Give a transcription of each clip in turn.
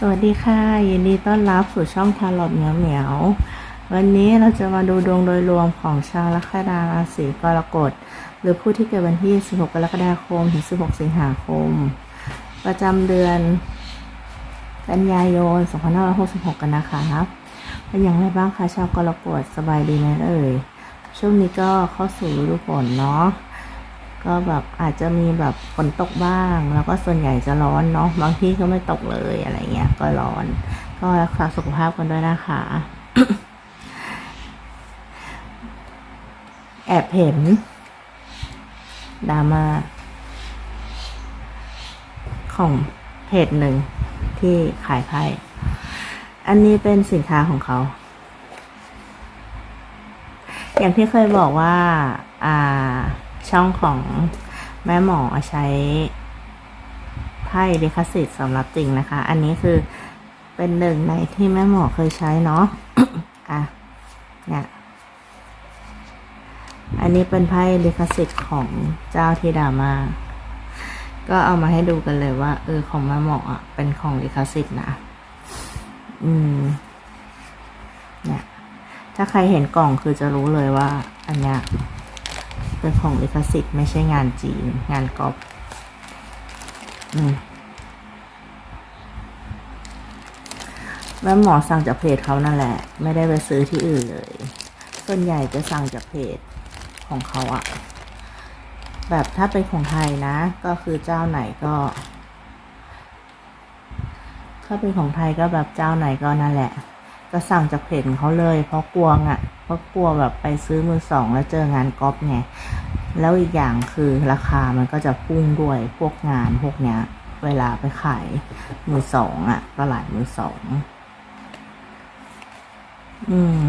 สวัสดีค่ะ ยินดีต้อนรับสู่ช่องทาร์ลอตเหมียวเหมียว วันนี้เราจะมาดูดวงโดยรวมของชาวลัคนาราศีกรกฎ หรือผู้ที่เกิดวันที่ 16 กรกฎาคม ถึง 16 สิงหาคม ประจำเดือน กันยายน 2566 กันนะคะเป็นอย่างไรบ้างคะชาวกรกฎสบายดีไหมเอ่ย ช่วงนี้ก็เข้าสู่ฤดูฝนเนาะ ก็แบบอาจจะมีแบบฝนตกบ้าง แล้วก็ส่วนใหญ่จะร้อนเนาะบางที่ก็ไม่ตกเลยอะไรเงี้ยก็ร้อน ก็รักษาสุขภาพกันด้วยนะคะแอบเห็นดราม่าของเพจหนึ่งที่ขายไพ่อันนี้เป็นสินค้าของเขา อย่างที่เคยบอกว่า อ่า ช่องของแม่หมอใช้ไพ่ลิขสิทธิ์สำหรับจริงนะคะ อันนี้คือเป็นหนึ่งในที่แม่หมอเคยใช้เนาะอะเนี่ยอันนี้เป็นไพ่ลิขสิทธิ์ของเจ้าธิดามา ก็เอามาให้ดูกันเลยว่า เออของแม่หมออะเป็นของลิขสิทธิ์นะ อืม เนี่ย ถ้าใครเห็นกล่องคือจะรู้เลยว่า อันเนี้ย เป็นของลิขสิทธิ์ไม่ใช่งานจีน งานกอบอืมแม่หมอสั่งจากเพจเขานั่นแหละ ไม่ได้ไปซื้อที่อื่นเลย ส่วนใหญ่จะสั่งจากเพจของเขาอะแบบถ้าเป็นของไทยนะ ก็คือเจ้าไหนก็ ถ้าเป็นของไทยก็แบบเจ้าไหนก็นั่นแหละ ก็สั่งจากเพจเขาเลย เพราะกลัวอะ เพราะกลัวแบบไปซื้อมือสองแล้วเจองานก๊อปไง แล้วอีกอย่างคือราคามันก็จะพุ่งด้วยพวกงานพวกเนี้ย เวลาไปขายมือสองอะตลาดมือสอง อืม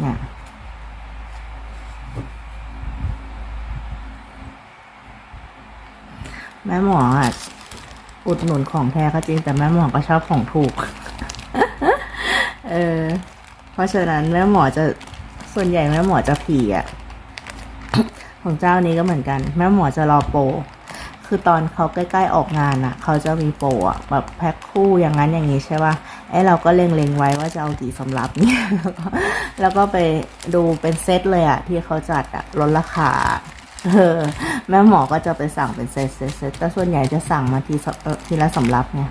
เนี่ยแม่หมออะอุดหนุนของแท้ก็จริงแต่แม่หมอก็ชอบของถูก เออ เพราะฉะนั้นแม่หมอจะ ส่วนใหญ่แม่หมอจะผีอะ ของเจ้านี้ก็เหมือนกัน แม่หมอจะรอโปรคือตอนเขาใกล้ๆออกงานอะ เขาจะมีโปรอะแบบแพ็คคู่อย่างนั้นอย่างนี้ใช่ป่ะไอ้เราก็เล็งๆไว้ว่าจะเอากี่สำรับเนี่ยแล้วก็แล้วก็ไปดูเป็นเซตเลยอะ ที่เขาจัดอะลดราคาเออแม่หมอก็จะไปสั่งเป็นเซตเซตเซตแต่ส่วนใหญ่จะสั่งมาทีทีละสำรับไง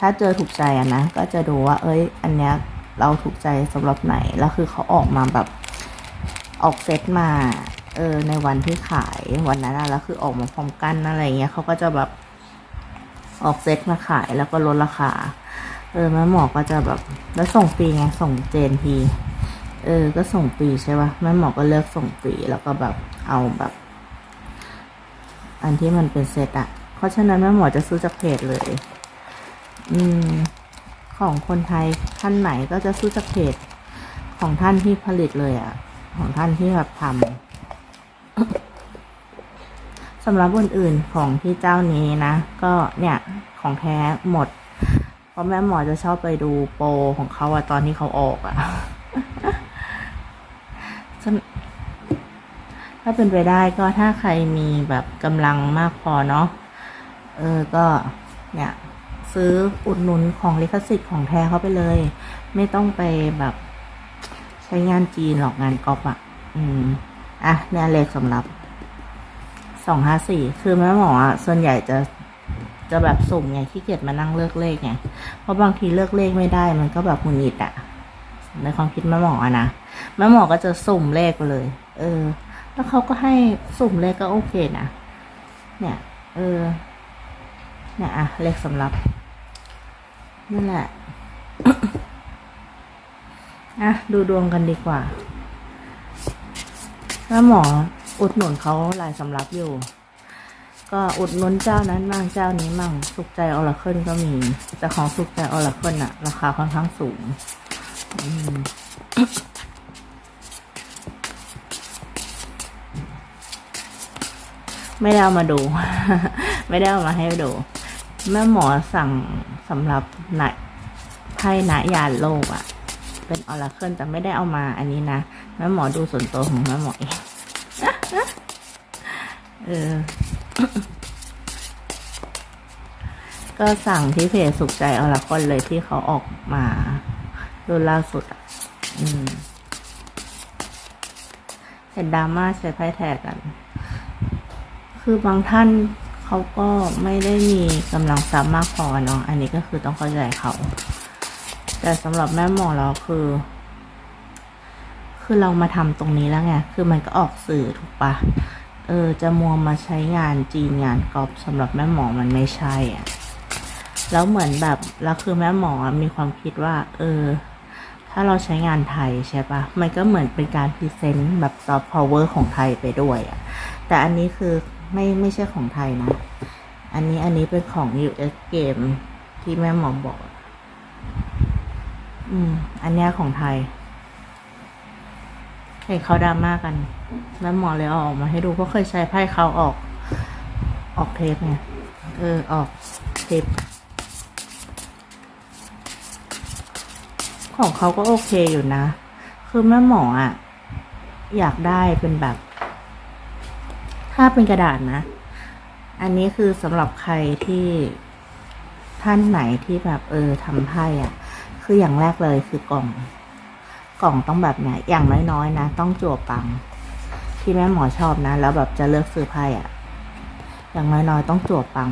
ถ้าเจอถูกใจอะนะก็จะดูว่า เอ้ย อันเนี้ย เราถูกใจสำหรับไหน แล้วคือเขาออกมาแบบออกเซตมาเออในวันที่ขายวันนั้นอะแล้วคือออกมาพร้อมกันอะไรเงี้ยเขาก็จะแบบออกเซตมาขายแล้วก็ลดราคา เออแม่หมอก็จะแบบแล้วส่งฟรีไงส่งเจนทีเออ ก็ส่งฟรีใช่ป่ะแม่หมอก็เลือกส่งฟรีแล้วก็แบบเอาแบบ อันที่มันเป็นเซตอะเพราะฉะนั้นแม่หมอจะซื้อจากเพจเลย อืม ของคนไทยท่านไหนก็จะซื้อจากเพจของท่านที่ผลิตเลยอะ่ะ ของท่านที่แบบทำสำหรับคนอื่นของที่เจ้านี้นะ ก็เนี่ยของแท้หมด เพราะแม่หมอจะชอบไปดูโปรของเขาอะตอนที่เขาออกอะถ้าเป็นไปได้ก็ถ้าใครมีแบบกำลังมากพอเนาะเออก็เนี่ย ซื้ออุดหนุนของลิขสิทธิ์ของแท้เขาไปเลย ไม่ต้องไปแบบใช้งานจีนหรอกงานก๊อปอะอืม อะเนี่ยเลขสำหรับสองห้าสี่คือแม่หมออะส่วนใหญ่จะจะแบบสุ่มไงขี้เกียจมานั่งเลือกเลขไงเพราะบางทีเลือกเลขไม่ได้ มันก็แบบหงุดหงิดอะในความคิดแม่หมออะนะแม่หมอก็จะสุ่มเลขไปเลย เออ แล้วเขาก็ให้สุ่มเลขก็โอเคนะเนี่ย เออเนี่ยอะเลขสำหรับ นั่นแหละอะดูดวงกันดีกว่าแม่หมออุดหนุนเขาหลายสำรับอยู่ ก็อุดหนุนเจ้านั้นมั่งเจ้านี้มั่งสุขใจออร์เคิลก็มี แต่ของสุขใจออร์เคิลอะราคาค่อนข้างสูงไม่ได้เอามาดู ไม่ได้เอามาให้ดู แม่หมอสั่ง สำหรับไหนไพ่นายานโลกอะเป็นออร์เคิลแต่ไม่ได้เอามาอันนี้นะแม่หมอดูส่วนตัวของแม่หมอเองเออก็สั่งที่เพจสุขใจอละคนเลยที่เขาออกมารุ่นล่าสุดอะอืมเห็นดราม่าใช้ไพ่แทกกัน คือบางท่าน เขาก็ไม่ได้มีกำลังทรัพย์มากพอเนาะอันนี้ก็คือต้องเข้าใจเขา แต่สำหรับแม่หมอเราคือ คือเรามาทำตรงนี้แล้วไงคือมันก็ออกสื่อถูกปะเออจะมัวมาใช้งานจีนงานกอบสำหรับแม่หมอมันไม่ใช่อะแล้วเหมือนแบบแล้วคือแม่หมอมีความคิดว่า เออ ถ้าเราใช้งานไทยใช่ปะมันก็เหมือนเป็นการพรีเซนต์แบบซอฟต์พาวเวอร์ของไทยไปด้วยอะแต่อันนี้คือ ไม่ไม่ใช่ของไทยนะ อันนี้อันนี้เป็นของ US เกมที่แม่หมอบอก อืม อันเนี้ยของไทยเห็นเขาดราม่ากัน แล้วหมอเลยเอาออกมาให้ดูเพราะเคยใช้ไพ่เขาออก ออกเทปไงเออ ออกเทปของเขาก็โอเคอยู่นะ คือแม่หมออะอยากได้เป็นแบบ ถ้าเป็นกระดาษนะ อันนี้คือสำหรับใครที่ท่านไหนที่แบบเออทำไพ่อะคืออย่างแรกเลยคือกล่อง กล่องต้องแบบเนี้ยอย่างน้อยๆนะ ต้องจั่วปัง ที่แม่หมอชอบนะ แล้วแบบจะเลือกซื้อไพ่อะอย่างน้อยๆต้องจั่วปัง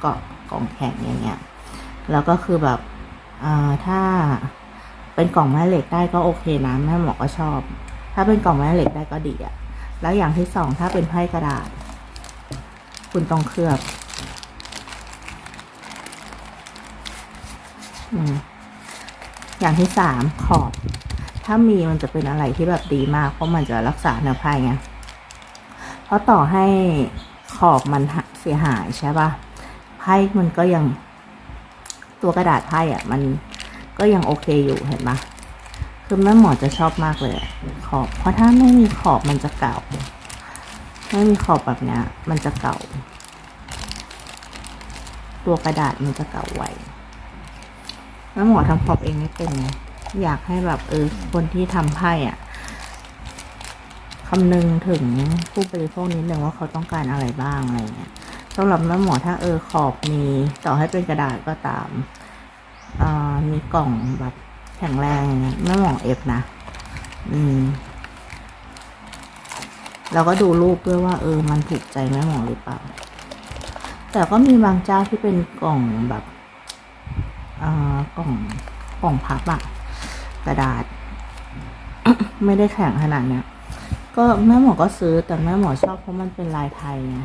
เกาะกล่องแข็งอย่างเงี้ย แล้วก็คือแบบอ่าถ้าเป็นกล่องแม่เหล็กได้ก็โอเคนะแม่หมอก็ชอบ ถ้าเป็นกล่องแม่เหล็กได้ก็ดีอะ แล้วอย่างที่สองถ้าเป็นไพ่กระดาษ คุณต้องเคลือบอย่างที่สามขอบ ถ้ามีมันจะเป็นอะไรที่แบบดีมาก เพราะมันจะรักษาเนื้อไพ่ไงเพราะต่อให้ขอบมันเสียหายใช่ปะไพ่มันก็ยังตัวกระดาษไพ่อะมันก็ยังโอเคอยู่เห็นปะ คือแม่หมอจะชอบมากเลยขอบ เพราะถ้าไม่มีขอบมันจะเก่า ไม่มีขอบแบบนี้มันจะเก่า ตัวกระดาษมันจะเก่าไวแม่หมอทำขอบเองไม่เป็นไงอยากให้แบบเออคนที่ทำไพ่อะคำนึงถึงผู้บริโภคนิดนึงว่าเขาต้องการอะไรบ้างอะไรเงี้ยสำหรับแม่หมอถ้าเออขอบมีต่อให้เป็นกระดาษก็ตามอ่ามีกล่องแบบ แข็งแรงอย่างเงี้ยแม่หมองเอฟนะ อืมเราก็ดูรูปด้วยว่า เออ มันถูกใจแม่หมองหรือเปล่า แต่ก็มีบางเจ้าที่เป็นกล่องแบบอ่ากล่องกล่องพับอะกระดาษ ไม่ได้แข็งขนาดเนี้ยก็แม่หมอก็ซื้อแต่แม่หมอชอบเพราะมันเป็นลายไทยไง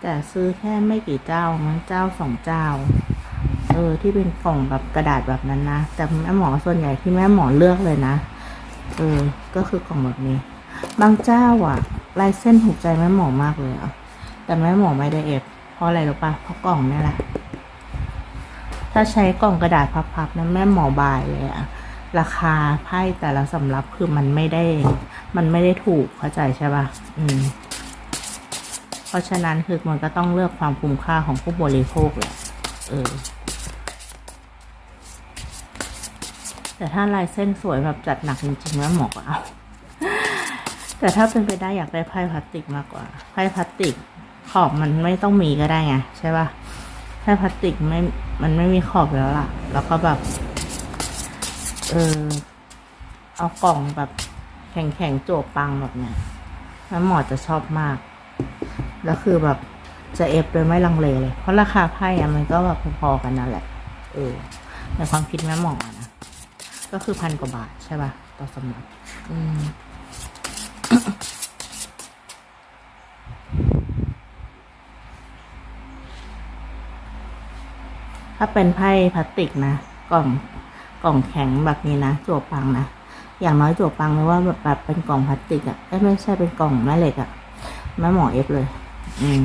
แต่ซื้อแค่ไม่กี่เจ้ามั้งเจ้าสองเจ้า เออที่เป็นกล่องแบบกระดาษแบบนั้นนะ แต่แม่หมอส่วนใหญ่ที่แม่หมอเลือกเลยนะ เออ ก็คือกล่องแบบนี้ บางเจ้าอะลายเส้นถูกใจแม่หมอมากเลยอะ แต่แม่หมอไม่ได้เอฟเพราะอะไรหรู้ปะเพราะกล่องนี่แหละ ถ้าใช้กล่องกระดาษพับๆนั้นแม่หมอบายเลยอะราคาไพ่แต่ละสำรับคือมันไม่ได้ มันไม่ได้ถูกเข้าใจใช่ปะอืม เพราะฉะนั้นคือมันก็ต้องเลือกความคุ้มค่าของผู้บริโภคแหละเออ แต่ถ้าลายเส้นสวยแบบจัดหนักจริงๆแม่หมอก็เอา แต่ถ้าเป็นไปได้อยากได้ไพ่พลาสติกมากกว่า ไพ่พลาสติกขอบมันไม่ต้องมีก็ได้ไงใช่ปะไพ่พลาสติกไม่ มันไม่มีขอบแล้วล่ะ แล้วก็แบบ เออ เอากล่องแบบแข็งๆโจบปังแบบเนี้ยแม่หมอจะชอบมาก แล้วคือแบบจะเอฟโดยไม่ลังเลเลย เพราะราคาไพ่อะมันก็แบบพอๆกันนั่นแหละ เออ ในความคิดแม่หมอนะ ก็คือพันกว่าบาทใช่ป่ะ ต่อสำรับอืมถ้าเป็นไพ่พลาสติกนะ กล่องกล่องแข็งแบบนี้นะจั่วปังนะ อย่างน้อยจั่วปังหรือว่าแบบแบบเป็นกล่องพลาสติกอะ่ะไม่ใช่เป็นกล่องแม่เหล็กอะ่ะแม่หมอเอฟเลย อืม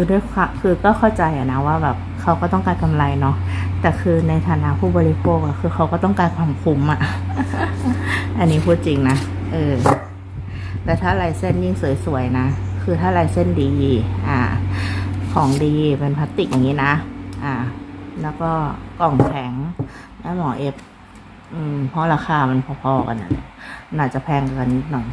คือด้วยความคือก็เข้าใจอะนะว่าแบบเขาก็ต้องการกำไรเนาะแต่คือในฐานะผู้บริโภคอะคือเขาก็ต้องการความคุ้มอะอันนี้พูดจริงนะเออแต่ถ้าลายเส้นยิ่งสวยๆนะ คือถ้าลายเส้นดี อ่า ของดีเป็นพลาสติกอย่างนี้นะ อ่า แล้วก็กล่องแข็งแม่หมอเอฟอืมเพราะราคามันพอๆกันนะน่าจะแพงกันนิดหน่อย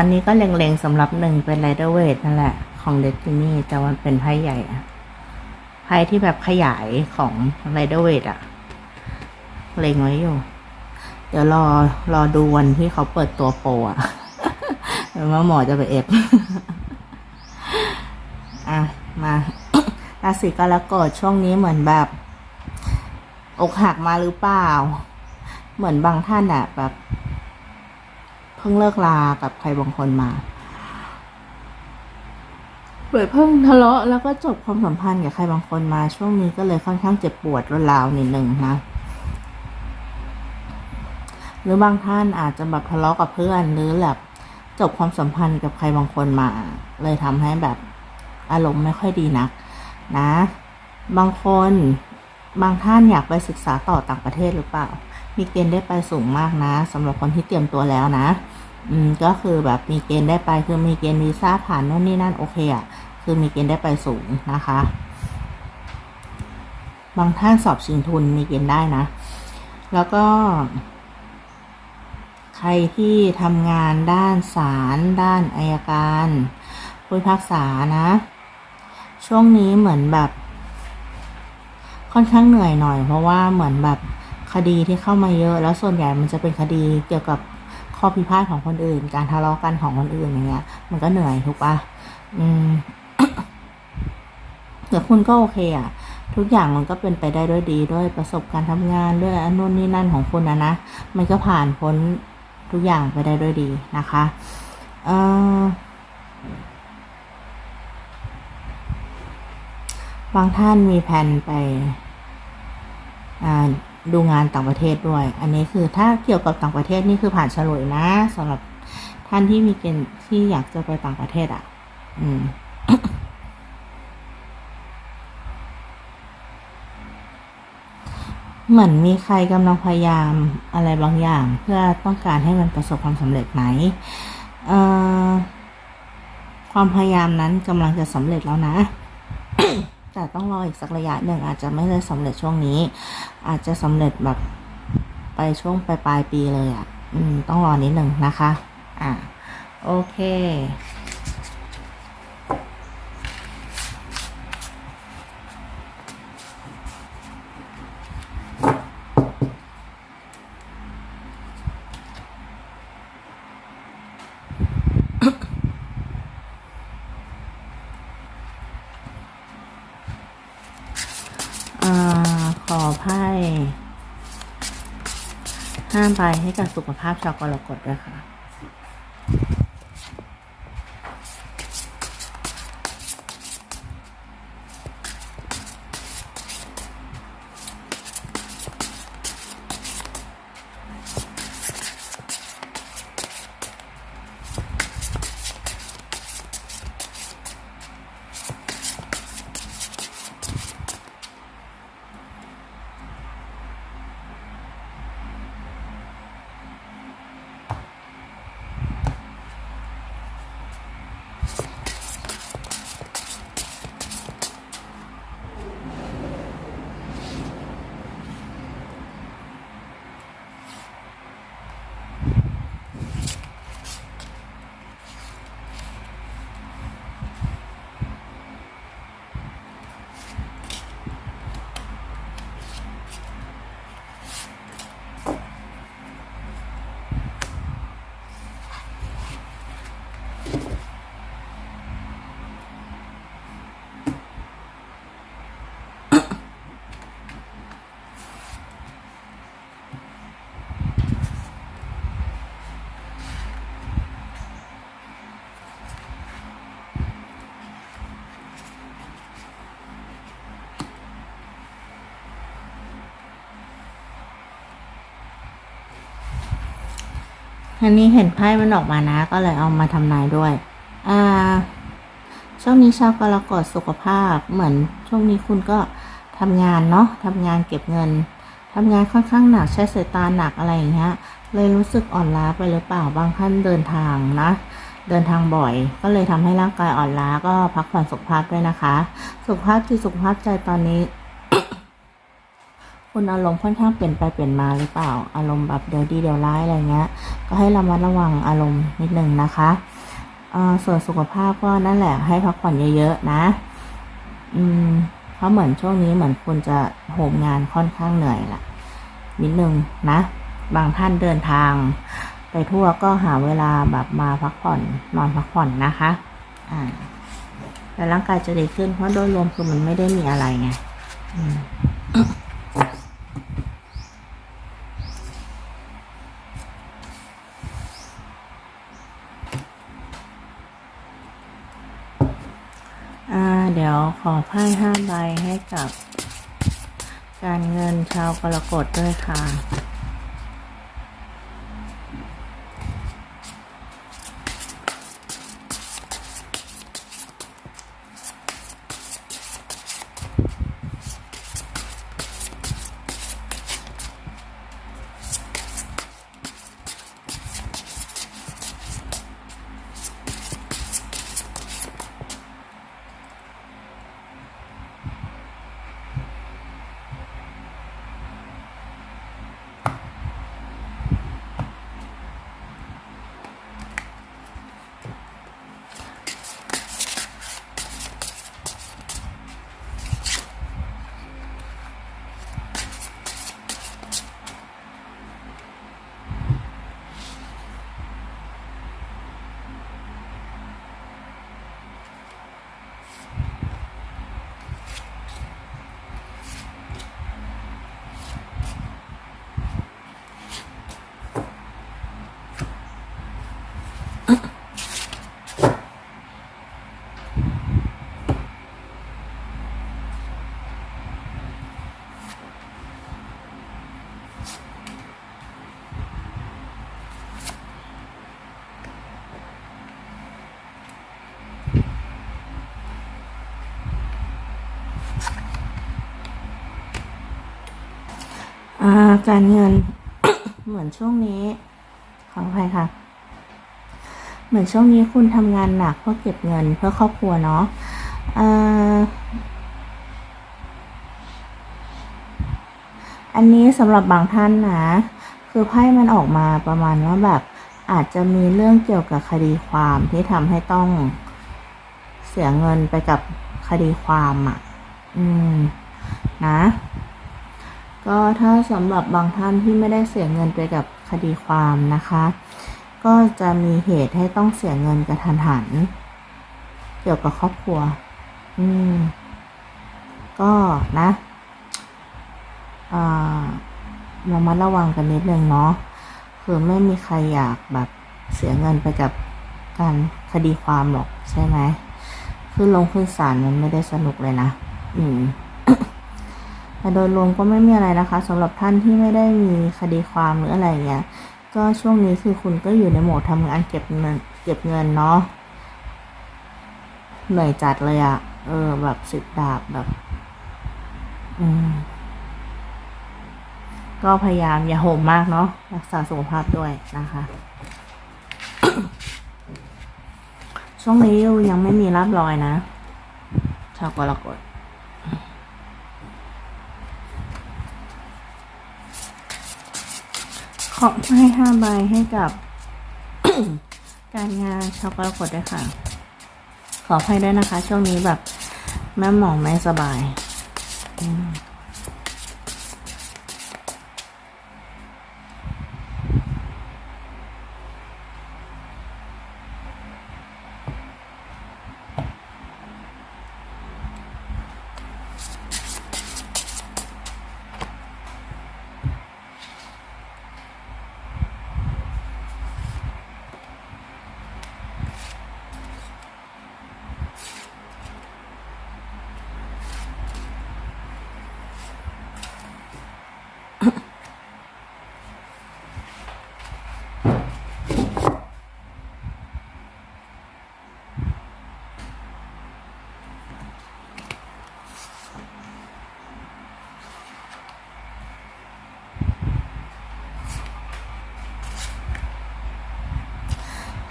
อันนี้ก็เล็งๆสำหรับหนึ่งเป็นไรเดอร์เวทนั่นแหละ ของเดตินี่แต่มันเป็นไพ่ใหญ่อะไพ่ที่แบบขยายของไรเดอร์เวทอะเล็งไว้อยู่ เดี๋ยวรอรอดูวันที่เขาเปิดตัวโปรอะเดี๋ยวว่าหมอจะไปเอฟอะ มาราศีกรกฎช่วงนี้เหมือนแบบ อกหักมาหรือเปล่า เหมือนบางท่านอะแบบ พิ่งเลิกลากับใครบางคนมาเปิดเพิ่งทะเลาะแล้วก็จบความสัมพันธ์กับใครบางคนมา ช่วงนี้ก็เลยค่อนข้างเจ็บปวดรวดราวนิดหนึ่งนะ หรือบางท่านอาจจะแบบทะเลาะกับเพื่อนหรือแบบจบความสัมพันธ์กับใครบางคนมา เลยทำให้แบบอารมณ์ไม่ค่อยดีนัก นะ บางคนบางท่านอยากไปศึกษาต่อต่างประเทศหรือเปล่า มีเกณฑ์ได้ไปสูงมากนะสำหรับคนที่เตรียมตัวแล้วนะ อืมก็คือแบบมีเกณฑ์ได้ไปคือมีเกณฑ์วีซ่าผ่านนู่นนี่นั่นโอเคอะคือมีเกณฑ์ได้ไปสูงนะคะ บางท่านสอบชิงทุนมีเกณฑ์ได้นะ แล้วก็ ใครที่ทำงานด้านศาลด้านอายการผู้พิพากษานะ ช่วงนี้เหมือนแบบ ค่อนข้างเหนื่อยหน่อย เพราะว่าเหมือนแบบ คดีที่เข้ามาเยอะ แล้วส่วนใหญ่มันจะเป็นคดีเกี่ยวกับข้อพิพาทของคนอื่น การทะเลาะกันของคนอื่นอย่างเงี้ย มันก็เหนื่อยถูกปะอืมแต่คุณก็โอเคอะทุกอย่างมันก็เป็นไปได้ด้วยดีด้วยประสบการณ์ทำงานด้วยอันนู่นนี่นั่นของคุณนะนะ มันก็ผ่านพ้นทุกอย่างไปได้ด้วยดีนะคะเอ่อบางท่านมีแผนไปอ่า ดูงานต่างประเทศด้วย อันนี้คือถ้าเกี่ยวกับต่างประเทศนี่คือผ่านฉลุยนะสำหรับท่านที่มีเกณฑ์ที่อยากจะไปต่างประเทศอะ อืมเหมือนมีใครกำลังพยายามอะไรบางอย่าง เพื่อต้องการให้มันประสบความสำเร็จไหมเอ่อความพยายามนั้นกำลังจะสำเร็จแล้วนะ แต่ต้องรออีกสักระยะหนึ่งอาจจะไม่ได้สำเร็จช่วงนี้ อาจจะสำเร็จแบบไปช่วงปลายปลายปีเลยอะ่ะ อืม ต้องรอนิดหนึ่งนะคะ อ่า โอเค อ่า ขอไพ่ ไฟให้กับสุขภาพชาวกรกฎด้วยค่ะ อันนี้เห็นไพ่มันออกมานะ ก็เลยเอามาทำนายด้วย อ่า ช่วงนี้ชาวกรกฎสุขภาพเหมือนช่วงนี้คุณก็ทำงานเนาะทำงานเก็บเงินทำงานค่อนข้างหนักใช้สายตาหนักอะไรอย่างเงี้ย เลยรู้สึกอ่อนล้าไปหรือเปล่าบางท่านเดินทางนะเดินทางบ่อย ก็เลยทำให้ร่างกายอ่อนล้าก็พักผ่อนสุขภาพด้วยนะคะ สุขภาพจิตสุขภาพใจตอนนี้ คุณอารมณ์ค่อนข้างเปลี่ยนไปเปลี่ยนมาหรือเปล่า อารมณ์แบบเดี๋ยวดีเดี๋ยวร้ายอะไรเงี้ย ก็ให้ระมัดระวังอารมณ์นิดนึงนะคะเอ่อส่วนสุขภาพก็นั่นแหละให้พักผ่อนเยอะๆนะ อืมเพราะเหมือนช่วงนี้เหมือนคุณจะโหมงานค่อนข้างเหนื่อยละนิดนึงนะ บางท่านเดินทาง ไปทั่วก็หาเวลาแบบมาพักผ่อนนอนพักผ่อนนะคะ อ่าแต่ร่างกายจะดีขึ้นเพราะโดยรวมคือมันไม่ได้มีอะไรไง อืม อ่า เดี๋ยวข อไพ่ห้าใบให้กับ การเงินชาวกรกฎด้วยค่ะ การเงิน เหมือนช่วงนี้ขออภัยค่ะ เหมือนช่วงนี้คุณทำงานหนักเพื่อเก็บเงินเพื่อครอบครัวเนาะอันนี้สำหรับบางท่านนะ คือไพ่มันออกมาประมาณว่าแบบอาจจะมีเรื่องเกี่ยวกับคดีความที่ทำให้ต้องเสียเงินไปกับคดีความอะ อืม นะ ก็ถ้าสำหรับบางท่านที่ไม่ได้เสียเงินไปกับคดีความนะคะ ก็จะมีเหตุให้ต้องเสียเงินกระทันหัน เกี่ยวกับครอบครัว อืม ก็นะอ่าระมัดระวังกันนิดนึงเนาะคือไม่มีใครอยากแบบเสียเงินไปกับการคดีความหรอกใช่ไหมคือลงขึ้นศาลมันไม่ได้สนุกเลยนะ อืม แต่โดยรวมก็ไม่มีอะไรนะคะสำหรับท่านที่ไม่ได้มีคดีความหรืออะไรเงี้ยก็ช่วงนี้คือคุณก็อยู่ในโหมดทำงานเก็บเงินเก็บเงินเนาะเหนื่อยจัดเลยอะเออ แบบสิบดาบแบบ อืม ก็พยายามอย่าโหมมากเนาะรักษาสุขภาพด้วยนะคะ ช่วงนี้ยังไม่มีรับรอยนะชาวกรกฎ ขอให้ห้าใบให้กับการงานชาวกรกฎด้วยค่ะ ขออภัยด้วยนะคะ ช่วงนี้แบบแม่หมองไม่สบาย อืม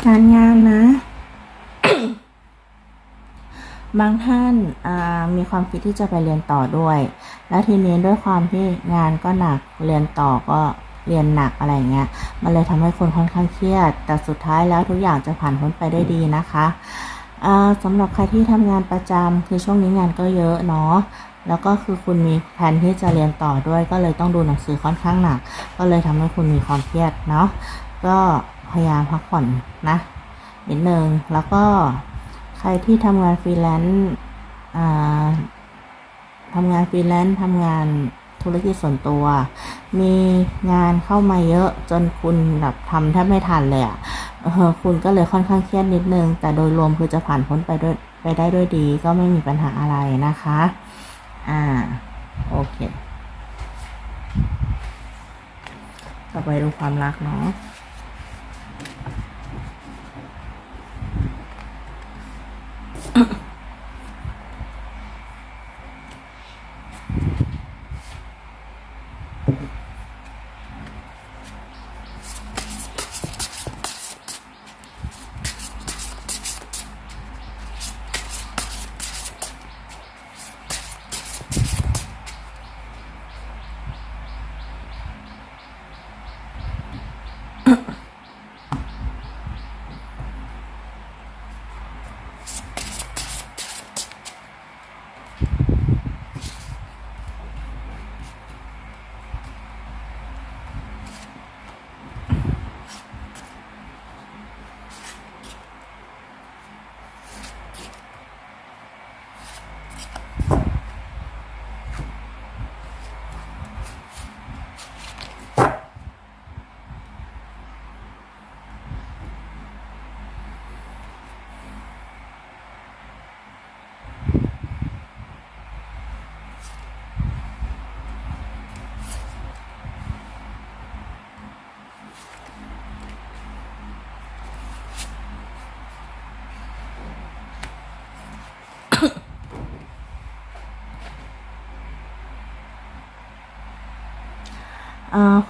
การงานนะ บางท่านมีความคิดที่จะไปเรียนต่อด้วย แล้วทีนี้ด้วยความที่งานก็หนักเรียนต่อก็เรียนหนักอะไรเงี้ย มันเลยทำให้คนค่อนข้างเครียด แต่สุดท้ายแล้วทุกอย่างจะผ่านพ้นไปได้ดีนะคะอ่าสำหรับใครที่ทำงานประจำคือช่วงนี้งานก็เยอะเนาะแล้วก็คือคุณมีแผนที่จะเรียนต่อด้วย ก็เลยต้องดูหนังสือค่อนข้างหนัก ก็เลยทำให้คุณมีความเครียดเนาะก็ พยายามพักผ่อนนะนิดนึงแล้วก็ใครที่ทำงานฟรีแลนซ์ทำงานฟรีแลนซ์ทำงานธุรกิจส่วนตัว มีงานเข้ามาเยอะจนคุณแบบทำแทบไม่ทันเลยอะ่ะเออคุณก็เลยค่อนข้างเครียดนิดนึง แต่โดยรวมคือจะผ่านพ้นไปด้วยไปได้ด้วยดี ก็ไม่มีปัญหาอะไรนะคะ อ่า โอเค ต่อไปดูความรักเนาะ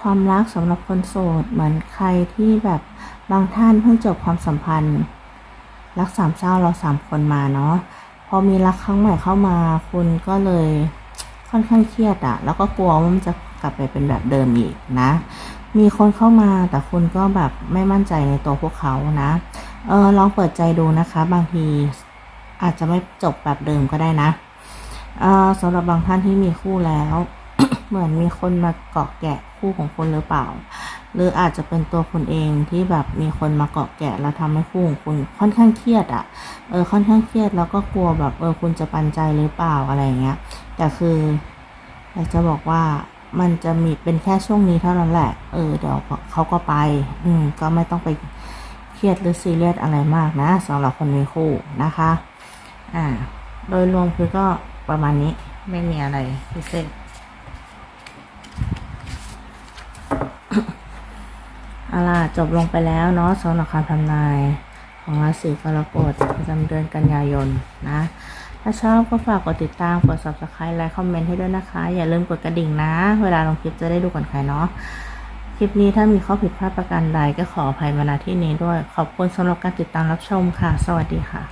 ความรักสำหรับคนโสด เหมือนใครที่แบบบางท่านเพิ่งจบความสัมพันธ์ รักสามเศร้าเราสามคนมาเนาะพอมีรักครั้งใหม่เข้ามา คุณก็เลยค่อนข้างเครียดอะแล้วก็กลัวว่ามันจะกลับไปเป็นแบบเดิมอีกนะ มีคนเข้ามาแต่คุณก็แบบไม่มั่นใจในตัวพวกเขานะเออลองเปิดใจดูนะคะ บางทีอาจจะไม่จบแบบเดิมก็ได้นะเออสำหรับบางท่านที่มีคู่แล้ว เหมือนมีคนมาเกาะแกะ คู่ของคุณหรือเปล่า หรืออาจจะเป็นตัวคุณเองที่แบบมีคนมาเกาะแกะแล้วทำให้คู่ของคุณค่อนข้างเครียดอะ่ะเออค่อนข้างเครียดแล้วก็กลัวแบบเออคุณจะปันใจหรือเปล่าอะไรเงี้ยแต่คืออยากจะบอกว่ามันจะมีเป็นแค่ช่วงนี้เท่านั้นแหละ เออเดี๋ยวเขาก็ไป อืมก็ไม่ต้องไปเครียดหรือซีเรียสอะไรมากนะสำหรับคนมีคู่นะคะ อ่า โดยรวมคือก็ประมาณนี้ไม่มีอะไรพิเศษ เอาล่ะจบลงไปแล้วเนาะสำหรับคำทำนายของราศีกรกฎประจำเดือนกันยายนนะ ถ้าชอบก็ฝากกดติดตาม กด subscribe ไลค์คอมเมนต์ให้ด้วยนะคะ อย่าลืมกดกระดิ่งนะ เวลาลงคลิปจะได้ดูก่อนใครเนาะคลิปนี้ถ้ามีข้อผิดพลาดประการใดก็ขออภัยมาณที่นี้ด้วย ขอบคุณสำหรับการติดตามรับชมค่ะ สวัสดีค่ะ